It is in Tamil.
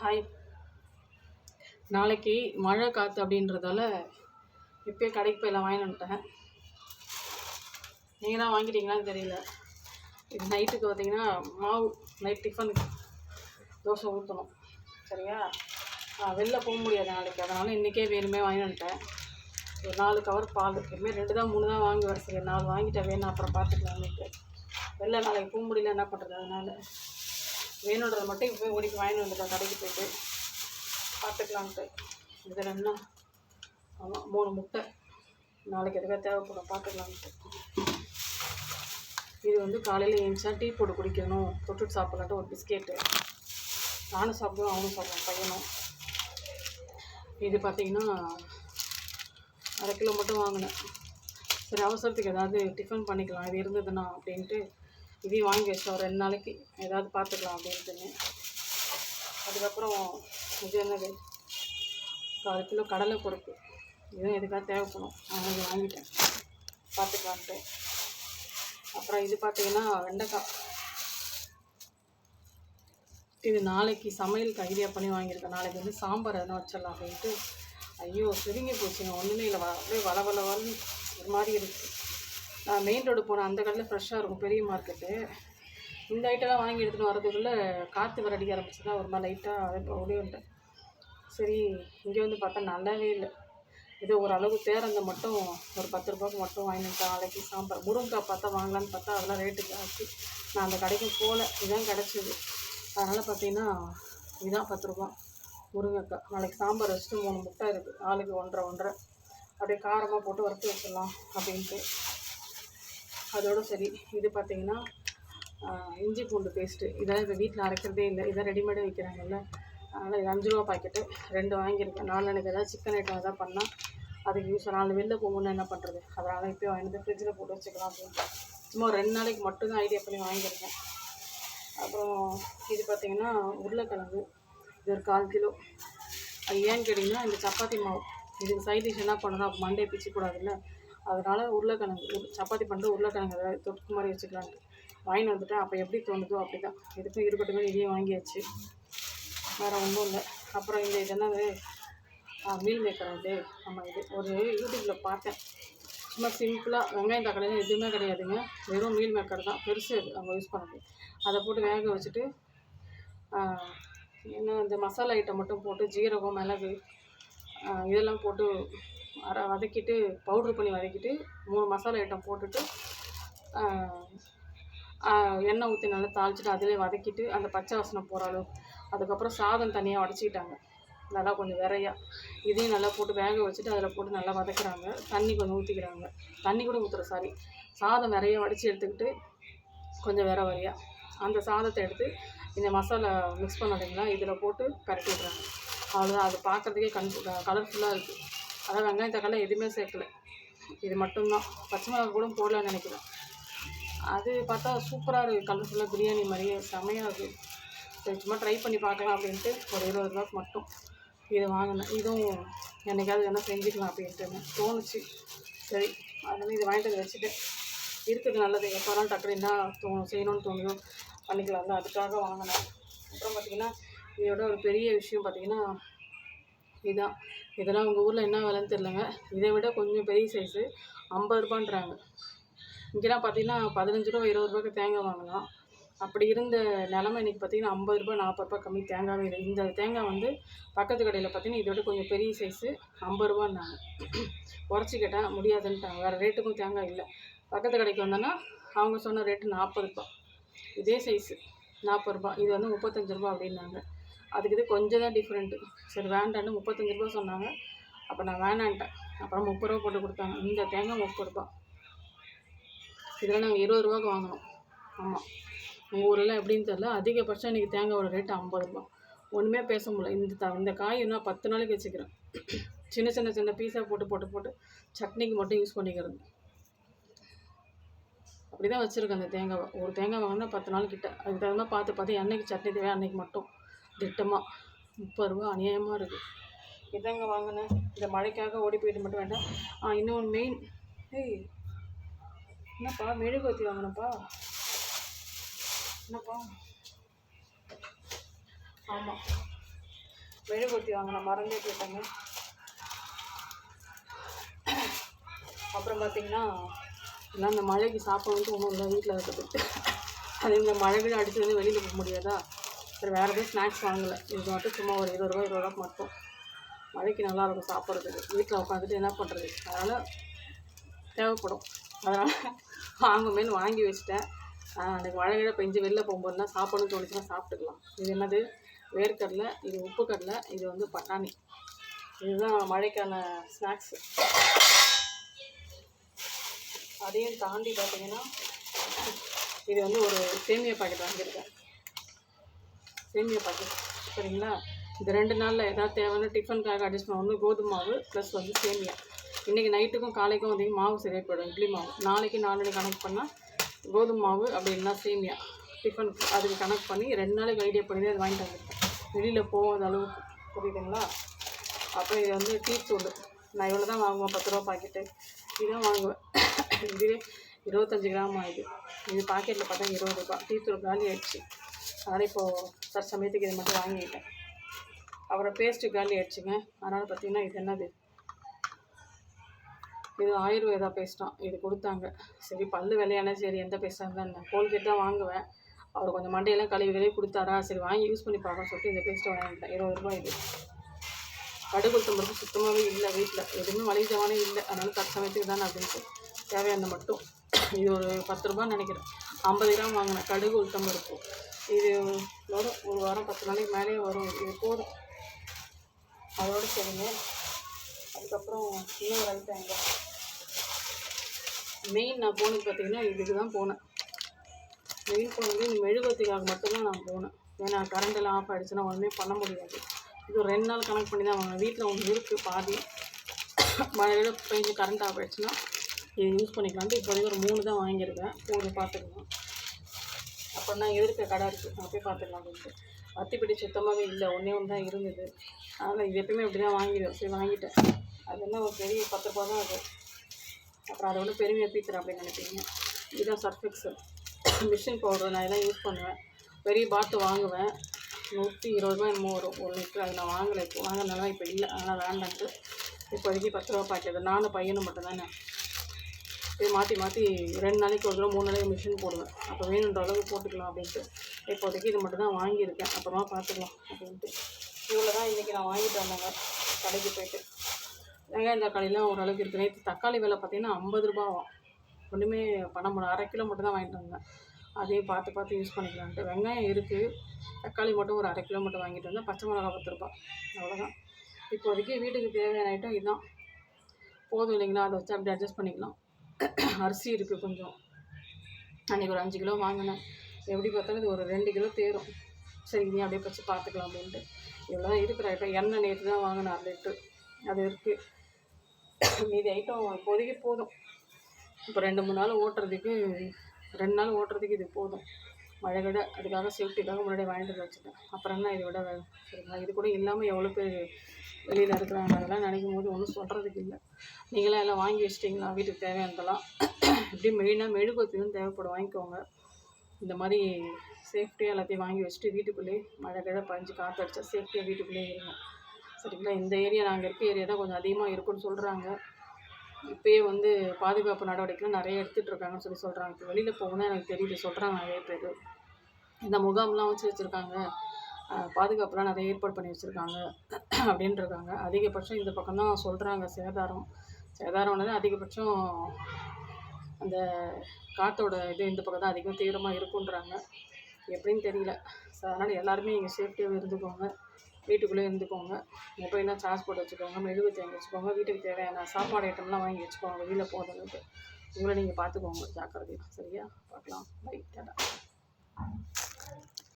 ஹாய் நாளைக்கு மழை காற்று அப்படின்றதால இப்போயே கடைக்கு போய் எல்லாம் வாங்கிட்டு வந்துட்டேன். நீங்கள் தான் வாங்கிட்டீங்களான்னு தெரியல. இது நைட்டுக்கு பார்த்தீங்கன்னா மாவு நைட் டிஃபன் தோசை ஊற்றணும் சரியா? ஆ, வெளில போக முடியாது நாளைக்கு. அதனால் இன்றைக்கே வேணுமே வாங்கிட்டு வந்துட்டேன். ஒரு நாலு கவர் பால் இதுமாரி ரெண்டு தான் மூணு தான் வாங்குவேன். சரி நாலு வாங்கிட்டேன். வேணும் அப்புறம் பார்த்துக்கலாம்னுட்டு வெளில நாளைக்கு போக முடியல என்ன பண்ணுறது அதனால் வேணுன்றதை மட்டும் இப்போ ஓடிக்கு வாங்கிட்டு வந்துட்டேன் கடைக்கு போயிட்டு. பார்த்துக்கலான்ட்டு இதில் என்ன? ஆமாம் மூணு முட்டை. நாளைக்கு எதுக்காக தேவைப்படும் பார்த்துக்கலான்ட்டு இது வந்து காலையில் எழுந்துச்சா டீ போட்டு குடிக்கணும். தொட்டுட்டு சாப்பிட்லான்ட்டு ஒரு பிஸ்கெட்டு. நானும் சாப்பிடுவேன் அவனும் சாப்பிடுவேன் பையனும். இது பார்த்தீங்கன்னா அரை கிலோ மட்டும் வாங்கினேன். சரி அவசரத்துக்கு ஏதாவது டிஃபன் பண்ணிக்கலாம். இது இருந்ததுன்னா அப்படின்ட்டு இதையும் வாங்கி வச்சோம். ரெண்டு நாளைக்கு ஏதாவது பார்த்துக்கலாம் அப்படின்ட்டுன்னு அதுக்கப்புறம் இது என்னது? கால் கிலோ கடலை பொறுப்பு இதுவும் எதுக்காக தேவைப்படும்? நான் இது வாங்கிட்டேன். பார்த்துக்கலான்ட்டு. அப்புறம் இது பார்த்தீங்கன்னா வெண்டைக்காய். இது நாளைக்கு சமையலுக்கு ஐடியா பண்ணி வாங்கியிருக்கேன். நாளைக்கு வந்து சாம்பார் எதனா வச்சிடலாம் அப்படின்ட்டு. ஐயோ சுருங்கி போச்சுங்க. ஒன்றுமே இல்லை. வ- அப்படியே வள வள வளன்னு ஒரு மாதிரி இருக்குது மெயின் ரோடு போன அந்த கடையில் ஃப்ரெஷ்ஷாக இருக்கும் பெரிய மார்க்கெட்டு இந்த ஐட்டம்லாம் வாங்கி எடுத்துகிட்டு வரதுக்குள்ளே காற்று வர அடிக்க ஆரம்பிச்சுதா ஒரு மாதிரி லைட்டாக இப்போ ஓடி வந்துட்டேன். சரி இங்கே வந்து பார்த்தா நல்லாவே இல்லை. ஏதோ ஒரு அளவு தேரங்க மட்டும் ஒரு பத்து ரூபாய்க்கு மட்டும் வாங்கிட்டு நாளைக்கு சாம்பார். முருங்கைக்காய் பார்த்தா வாங்கலான்னு பார்த்தா அதெல்லாம் ரேட்டு ஜாஸ்தி. நான் அந்த கடைக்கு போகல இதுதான் கிடச்சிது. அதனால் பார்த்தீங்கன்னா இதுதான் பத்து ரூபா முருங்கைக்காய். நாளைக்கு சாம்பார் வச்சுட்டு மூணு முட்டை இருக்குது ஆளுக்கு ஒன்றரை ஒன்றரை. அப்படியே காரமாக போட்டு வறுத்து வச்சிடலாம் அப்படின்ட்டு. அதோட சரி. இது பார்த்தீங்கன்னா இஞ்சி பூண்டு பேஸ்ட்டு இதெல்லாம் இப்போ வீட்டில் அரைக்கிறதே இல்லை. இதான் ரெடிமேடாக விற்கிறாங்கல்ல அதனால் இது அஞ்சு ரூபா பாக்கெட்டு ரெண்டு வாங்கியிருக்கேன். நாலு எனக்கு ஏதாவது சிக்கன் ஐட்டம் எதாவது பண்ணால் அதுக்கு யூஸ் நாலு வெளில போகணும்னு என்ன பண்ணுறது அதனால் இப்போயே வாங்கிட்டு ஃப்ரிட்ஜில் போட்டு வச்சுக்கலாம் அப்படின்னு சும்மா ரெண்டு நாளைக்கு மட்டும்தான் ஐடியா பண்ணி வாங்கியிருக்கேன். அப்புறம் இது பார்த்தீங்கன்னா உருளைக்கிழங்கு. இது ஒரு கால் கிலோ. அது ஏன்னு கேட்டிங்கன்னா இந்த சப்பாத்தி மாவு. இதுக்கு சைட் டிஷ் என்ன பண்ணணும்? அப்போ மண்டே பிச்சுக்கூடாதுல்ல அதனால் உருளைக்கிழங்கு சப்பாத்தி பண்ணிட்டு உருளைக்கிழங்கு ஏதாவது தொட்டு மாதிரி வச்சுக்கலான்ட்டு வாங்கிட்டு வந்துட்டேன் அப்போ எப்படி தோணுதோ அப்படி தான் எதுக்கும் இருக்கட்டுமே இதையும் வாங்கியாச்சு. வேறு ஒன்றும் இல்லை. அப்புறம் இந்த இது என்னது? மீல் மேக்கர் இது ஆமாம் இது. ஒரு யூடியூப்பில் பார்த்தேன். சும்மா சிம்பிளாக வெங்காயம் தக்காளி எதுவுமே கிடையாதுங்க. வெறும் மீல் மேக்கர் தான். பெருசு அது. அவங்க யூஸ் பண்ணது. அதை போட்டு வேக வச்சுட்டு ஆஹ், என்ன இந்த மசாலா ஐட்டம் மட்டும் போட்டு ஜீரகம் மிளகு இதெல்லாம் போட்டு அரை வதக்கிட்டு பவுட்ரு பண்ணி வதக்கிட்டு மூணு மசாலா ஐட்டம் போட்டுட்டு எண்ணெய் ஊற்றி நல்லா தாளிச்சிட்டு அதிலே வதக்கிட்டு அந்த பச்சை வாசனை போகிற அளவு. அதுக்கப்புறம் சாதம் தனியாக வடச்சிக்கிட்டாங்க நல்லா கொஞ்சம் விரையா. இதையும் நல்லா போட்டு வேக வச்சுட்டு அதில் போட்டு நல்லா வதக்குறாங்க. தண்ணி கொஞ்சம் ஊற்றிக்கிறாங்க தண்ணி கூட ஊற்றுற சாரி சாதம் நிறைய வடித்து எடுத்துக்கிட்டு கொஞ்சம் வேற வரையா. அந்த சாதத்தை எடுத்து இந்த மசாலா மிக்ஸ் பண்ணாதீங்களா இதில் போட்டு பரட்டி விட்றாங்க அவ்வளோதான் அது பார்க்குறதுக்கே கண் கலர்ஃபுல்லாக இருக்குது அதான் வெங்காயம் தக்காளி எதுவுமே சேர்க்கல. இது மட்டும்தான். பச்சை மிளகா கூட போடலான்னு நினைக்கிறேன். அது பார்த்தா சூப்பராக இருக்குது கலர்ஃபுல்லாக பிரியாணி மாதிரியே செமையாக இருக்குது சரி சும்மா ட்ரை பண்ணி பார்க்கலாம் அப்படின்ட்டு ஒரு இருபது ரூபாய்க்கு மட்டும் இது வாங்கினேன். இதுவும் என்னைக்காவது என்ன செஞ்சுக்கலாம் அப்படின்ட்டு தோணுச்சு. சரி அதனால இது வாங்கிட்டு வந்து வச்சுட்டேன். இருக்குது நல்லது. எப்போலாம் டக்குனு என்ன தோணும் செய்யணும்னு தோணுதோ பண்ணிக்கலாம்ல அதுக்காக வாங்கினேன். அப்புறம் பார்த்திங்கன்னா இதோட ஒரு பெரிய விஷயம் பார்த்திங்கன்னா இதுதான் இதெல்லாம் உங்கள் ஊரில் என்ன விலைன்னு தெரிலங்க இதை விட கொஞ்சம் பெரிய சைஸு ஐம்பது ரூபான்றாங்க. இங்கெல்லாம் பார்த்தீங்கன்னா பதினஞ்சு ரூபா இருபது ரூபாய்க்கு தேங்காய் வாங்கலாம். அப்படி இருந்த நிலமை இன்னைக்கு பார்த்தீங்கன்னா ஐம்பது ரூபாய் நாற்பது ரூபாய் கம்மி தேங்காவே இல்லை. இந்த தேங்காய் வந்து பக்கத்து கடையில் பார்த்தீங்கன்னா இதோட கொஞ்சம் பெரிய சைஸு ஐம்பது ரூபான்னாங்க. குறைச்சி கேட்டேன் முடியாதுன்ட்டாங்க. வேறு ரேட்டுக்கும் தேங்காய் இல்லை. பக்கத்து கடைக்கு வந்தோன்னா அவங்க சொன்ன ரேட்டு நாற்பது ரூபாய். இதே சைஸு நாற்பது ரூபாய். இது வந்து முப்பத்தஞ்சு ரூபாய் அப்படின்னாங்க. அதுக்கு இது கொஞ்சம் தான் டிஃப்ரெண்ட்டு சரி வேண்டான்னு முப்பத்தஞ்சு ரூபா சொன்னாங்க. அப்போ நான் வேணான்ட்டேன். அப்புறம் முப்பது ரூபா போட்டு கொடுத்தாங்க. இந்த தேங்காய் முப்பது ரூபாய் இதில் நாங்கள் இருபது ரூபாய்க்கு வாங்கினோம். ஆமாம் உங்கள் ஊரில் எப்படின்னு தெரில அதிகபட்சம் இன்றைக்கி தேங்காயோட ரேட்டு ஐம்பது ரூபா. ஒன்றுமே பேச முடியல. இந்த த இந்த காய் இன்னும் பத்து நாளைக்கு வச்சுக்கிறேன். சின்ன சின்ன சின்ன பீஸாக போட்டு போட்டு போட்டு சட்னிக்கு மட்டும் யூஸ் பண்ணிக்கிறது. அப்படி தான் வச்சுருக்கேன் அந்த தேங்காவை. ஒரு தேங்காய் வாங்கினா பத்து நாள் கிட்ட. அதுக்கு தகுந்த மாதிரி பார்த்து பார்த்து அன்னைக்கு சட்னி தேவை அன்னைக்கு மட்டும். திட்டமாக முப்பது ரூபா அநியாயமாக இருக்குது இதாங்க வாங்கினேன் இந்த மழைக்காக ஓடி போயிட்டு மட்டும் வேண்டாம். ஆ இன்னொன்று மெயின் ஏய் என்னப்பா மெழுகுவத்தி வாங்கினப்பா? என்னப்பா? ஆமாம் மெழுகுவர்த்தி வாங்கின மறந்தே போயிட்டாங்க. அப்புறம் பார்த்தீங்கன்னா எல்லாம் இந்த மழைக்கு சாப்பிடணுன்ட்டு ஒன்றும் இல்லை வீட்டில் இருக்குது அது இந்த மழைகள் கூட அடிச்சு வந்து வெளியில் போக முடியாதா? சரி வேறு எதுவும் ஸ்நாக்ஸ் வாங்கலை. இது மட்டும் சும்மா ஒரு இருபது ரூபா இருபது ரூபா மட்டும். மழைக்கு நல்லாயிருக்கும் சாப்பிட்றதுக்கு. வீட்டில் உட்காந்துட்டு என்ன பண்ணுறது அதனால் தேவைப்படும். அதனால் வாங்குமேன்னு வாங்கி வச்சுட்டேன். அன்றைக்கு மழை கிழ பெஞ்சு வெளில போகும்போதுலாம் சாப்பிடணும்னு தோணுச்சுன்னா சாப்பிட்டுக்கலாம். இது என்னது? வேர்க்கடலை இது உப்பு கடலை இது வந்து பட்டாணி. இதுதான் மழைக்கான ஸ்நாக்ஸு அதையும் தாண்டி பார்த்தீங்கன்னா இது வந்து ஒரு சேமியா பாக்கெட் வாங்கியிருக்கேன். சேமியா பாக்கெட் சரிங்களா? இந்த ரெண்டு நாளில் ஏதாவது தேவையான டிஃபனுக்காக அட்ஜஸ்ட் பண்ண ஒன்று கோதுமை மாவு ப்ளஸ் வந்து சேமியா. இன்றைக்கி நைட்டுக்கும் காலைக்கும் வந்து மாவு சரியாக போயிடும் இட்லி மாவு. நாளைக்கு நாளைக்கு கணக்கு பண்ணால் கோதுமை மாவு அப்படி இல்லைன்னா சேமியா. டிஃபன் அதுக்கு கணக்கு பண்ணி ரெண்டு நாளைக்கு ஐடியா பண்ணி அதை அது வாங்கிட்டு வந்துருக்கேன் வெளியில் போகாத அளவுக்கு புரியுதுங்களா? அப்புறம் இது வந்து டீ தூள். நான் இவ்வளோ தான் வாங்குவேன் பத்து ரூபா பாக்கெட்டு. இதுதான் வாங்குவேன். இதுவே இருபத்தஞ்சி கிராம் ஆகுது. இது பாக்கெட்டில் பார்த்தா இருபது ரூபா. டீ தூள் காலி ஆயிடுச்சு. அதனால் இப்போது தற்சமயத்துக்கு இது மட்டும் வாங்கிக்கிட்டேன். அப்புறம் பேஸ்ட்டு காலி ஆயிடுச்சுங்க. அதனால் பார்த்தீங்கன்னா இது என்னது? இது ஆயுர்வேதா பேஸ்ட்டாம் இது கொடுத்தாங்க. சரி பல்லு விலையான சரி எந்த பேஸ்ட்டாக இருந்தால் என்ன? கோல்கேட் தான் வாங்குவேன். அவர் கொஞ்சம் மண்டையெல்லாம் கழுவி கழுவி கொடுத்தாரா? சரி வாங்கி யூஸ் பண்ணி பார்க்க சொல்லிட்டு இந்த பேஸ்ட்டை வாங்கிட்டேன். இருபது ரூபாய் இது. கடுகுத்தம் மட்டும் சுத்தமாகவே இல்லை வீட்டில். எதுவுமே மளிகை ஜாமானே இல்லை. அதனால தற்சமயத்துக்கு தானே அப்படின்ட்டு தேவையான மட்டும். இது ஒரு பத்து ரூபான்னு நினைக்கிறேன். ஐம்பது கிராம் வாங்கினேன். கடுகு உளுத்தம் பருப்பு. இது வரும். ஒரு வாரம் பத்து நாளைக்கு மேலேயே வரும். இது போதும். அதோட சரிங்க. அதுக்கப்புறம் இன்னொரு ஐட்டம் எங்கே மெயின் நான் போனது பார்த்தீங்கன்னா இதுக்கு தான் போனேன். மெயின் போனது இந்த மெழுகுவத்திக்காக மட்டும்தான் நான் போனேன். ஏன்னா கரண்ட் எல்லாம் ஆஃப் ஆகிடுச்சுன்னா ஒன்றுமே பண்ண முடியாது. இது ஒரு ரெண்டு நாள் கனெக்ட் பண்ணி தான் வாங்க வீட்டில் ஒன்று இருக்குது பாதி. மழையோட பெஞ்சு கரண்ட் ஆஃப் ஆகிடுச்சுன்னா இது யூஸ் பண்ணிக்கலான்ட்டு இப்போதைக்கு ஒரு மூணு தான் வாங்கியிருக்கேன். போது பார்த்துக்கலாம். அப்புறம் தான் எதிர்க்க கடை இருக்குது நான் போய் பார்த்துக்கலாம் அப்படின்ட்டு. அத்திப்படி சுத்தமாகவே இல்லை. ஒன்றே ஒன்று தான் இருந்தது. அதனால் இது எப்பயுமே இப்படி தான் வாங்கிடுவேன். சரி வாங்கிட்டேன். அது என்ன ஒரு பெரிய பத்து ரூபா தான் அது. அப்புறம் அதை விட பெருமையாக பீத்துறேன் அப்படின்னு நினைப்பீங்க. இதுதான் சர்ஃபெக்ஸல் மிஷின் பவுடர் நான் இதெல்லாம் யூஸ் பண்ணுவேன். பெரிய பாட்டில் வாங்குவேன். நூற்றி இருபது ரூபாய் என்னமோ வரும். ஒரு லிட்டர். அது நான் வாங்கலை. இப்போ வாங்கினால இப்போ இல்லை. அதனால் வேண்டான்ட்டு. இப்போதைக்கு பத்து ரூபா பாக்கெட் நானும் பையனும் மட்டும் தானே போய் மாற்றி மாற்றி ரெண்டு நாளைக்கு ஒரு தடவை மூணு நாளைக்கு மிஷின் போடுவேன். அப்போ வேணுன்ற அளவுக்கு போட்டுக்கலாம் அப்படின்ட்டு. இப்போதைக்கு இது மட்டும் தான் வாங்கியிருக்கேன். அப்புறமா பார்த்துக்கலாம் அப்படின்ட்டு. இவ்வளோ தான் இன்றைக்கி நான் வாங்கிட்டு வந்தேங்க. கடைக்கு போயிட்டு. வெங்காயம் தக்காளிலாம் ஓரளவுக்கு இருக்குது. நேற்று தக்காளி விலை பார்த்தீங்கன்னா ஐம்பது ரூபாவும் ஒன்றுமே பண்ண முடியல. அரை கிலோ மட்டும் தான் வாங்கிட்டு வந்தேன். அதையும் பார்த்து பார்த்து யூஸ் பண்ணிக்கலான்ட்டு. வெங்காயம் இருக்குது தக்காளி மட்டும் ஒரு அரை கிலோ மட்டும் வாங்கிட்டு வந்தேன். பச்சை மிளகா பத்து ரூபா. அவ்வளோதான் இப்போதைக்கு வீட்டுக்கு தேவையான ஐட்டம் இதுதான். போதும் இல்லைங்களா? அதை வச்சு அப்படி அட்ஜஸ்ட் பண்ணிக்கலாம். அரிசி இருக்குது கொஞ்சம். அன்றைக்கி ஒரு அஞ்சு கிலோ வாங்கினேன். எப்படி பார்த்தாலும் இது ஒரு ரெண்டு கிலோ தேரும். சரி நீ அப்படியே வச்சு பார்த்துக்கலாம் அப்படின்ட்டு. இவ்வளோ தான் இருக்கிற ஐட்டம் எண்ணெய் நேற்று தான் வாங்கினேன் அரை லிட்ரு அது இருக்குது மீதி ஐட்டம் இப்போதைக்கு போதும். இப்போ ரெண்டு மூணு நாள் ஓட்டுறதுக்கு ரெண்டு நாள் ஓட்டுறதுக்கு இது போதும். மழை விட அதுக்காக சேஃப்டிக்காக முன்னாடியே வாங்கிட்டு வந்து வச்சுட்டேன். அப்புறம் என்ன இதை விட சரிங்களா? இது கூட இல்லாமல் எவ்வளோ பேர் வெளியில் இருக்கிறாங்க அதெல்லாம் நினைக்கும் போது ஒன்றும் சொல்கிறதுக்கு இல்லை. நீங்களாம் எல்லாம் வாங்கி வச்சிட்டிங்களா? வீட்டுக்கு தேவையானதெல்லாம் இப்படி மெயினாக மெழுகுவத்தியும் தேவைப்படும். வாங்கிக்கோங்க. இந்த மாதிரி சேஃப்டியாக எல்லாத்தையும் வாங்கி வச்சுட்டு வீட்டுக்குள்ளேயே மழை கிழ பஞ்சு காற்று அடித்தா சேஃப்டியாக வீட்டுக்குள்ளேயே இருங்க. சரிங்களா? இந்த ஏரியா நாங்கள் இருக்க ஏரியா தான் கொஞ்சம் அதிகமாக இருக்குன்னு சொல்கிறாங்க இப்போயே வந்து பாதுகாப்பு நடவடிக்கைலாம் நிறைய எடுத்துகிட்டு இருக்காங்கன்னு சொல்லி சொல்கிறாங்க இப்போ வெளியில் போகணும்னா எனக்கு தெரியல சொல்கிறாங்க நிறைய பேர். இந்த முகாம்லாம் வச்சு வச்சுருக்காங்க. பாதுகாப்புலாம் நிறைய ஏற்பாடு பண்ணி வச்சுருக்காங்க அப்படின்ட்டு அதிகபட்சம் இந்த பக்கம் தான் சொல்கிறாங்க சேதாரம் சேதாரம்னது அதிகபட்சம் அந்த காற்றோட இது இந்த பக்கம் தான் அதிகம் தீவிரமாக இருக்குன்றாங்க. எப்படின்னு தெரியல. ஸோ அதனால் எல்லாருமே இங்கே சேஃப்டியாக இருந்துக்கோங்க. வீட்டுக்குள்ளே இருந்துக்கோங்க. எப்படின்னா சார்ஜ் போட்டு வச்சுக்கோங்க மெழுகு வாங்கி வச்சுக்கோங்க வீட்டுக்கு தேவையான சாப்பாடு ஐட்டம்லாம் வாங்கி வச்சுக்கோங்க வெளியில் போகிறதுக்கு உங்களை நீங்கள் பார்த்துக்கோங்க ஜாக்கிரதையாக சரியா? பார்க்கலாம். பை டாடா